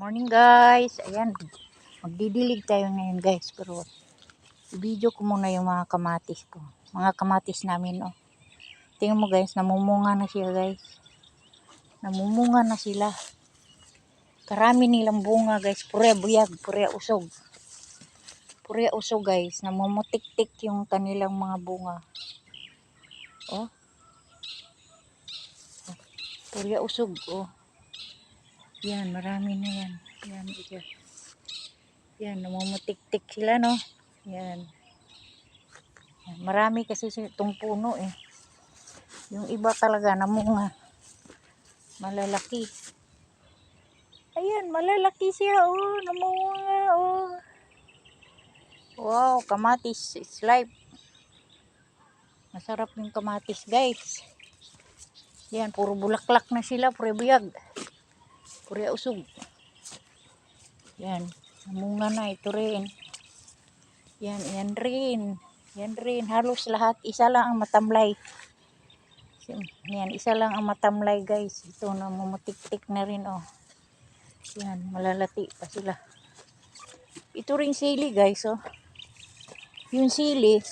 Morning guys. Ayan. Magdidilig tayo ngayon guys. Pero i-video ko muna yung mga kamatis ko. Mga kamatis namin oh. Tingnan mo guys. Namumunga na siya guys. Namumunga na sila. Karami nilang bunga guys. Pure buyag. Pure usog. Pure usog guys. Namumutik-tik yung kanilang mga bunga. Oh. Pure usog oh. Yan, marami na yan. Yan, yan. Yan, namumutik-tik sila, no? Yan. Yan. Marami kasi si- itong puno, eh. Yung iba talaga, namunga. Malalaki. Ayan, malalaki siya, oh. Namunga, oh. Wow, kamatis is life. Masarap yung kamatis, guys. Yan, puro bulaklak na sila, puro buyag. Puri usog. Yan. Namunga na ito rin. Yan, yan rin. Yan rin. Halos lahat. Isa lang ang matamlay. Yan, isa lang ang matamlay guys. Ito na mumutik-tik na rin oh. Yan, malalati pa sila. Ito rin sili guys oh. Yung sili,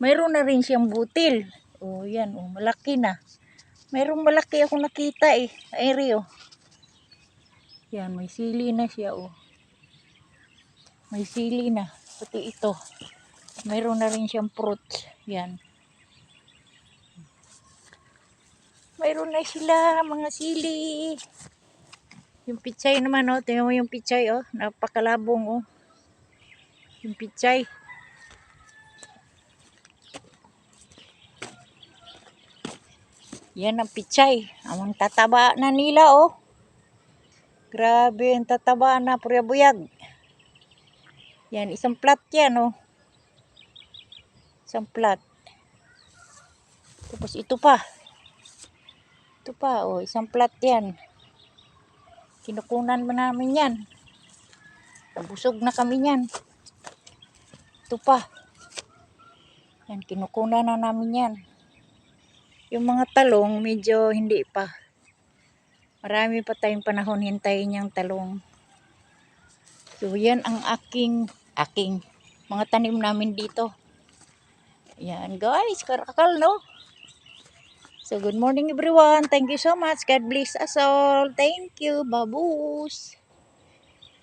mayroon na rin siyang butil. Oh, yan oh, malaki na. Mayroong malaki ako nakita eh. Oh. Yan, may sili na siya, oh. May sili na. Pati ito. Mayroon na rin siyang fruits. Yan. Mayroon na sila, mga sili. Yung pichay naman, oh. Tingnan mo yung pichay, oh. Napakalabong, oh. Yung pichay. Yan ang pichay. Ang tataba na nila, oh. Grabe, ang tataba na purya-buyag. Yan, isang plat yan, oh. Isang plat. Tapos ito pa. Ito pa, oh. Isang plat yan. Kinukunan mo namin yan. Nabusog na kami yan. Ito pa. Yan, kinukunan na namin yan. Yung mga talong, medyo hindi pa. Marami pa tayong panahon hintayin yung talong. So, yan ang aking, aking, mga tanim namin dito. Yan, guys, karakal, no? So, good morning everyone. Thank you so much. God bless us all. Thank you. Babus.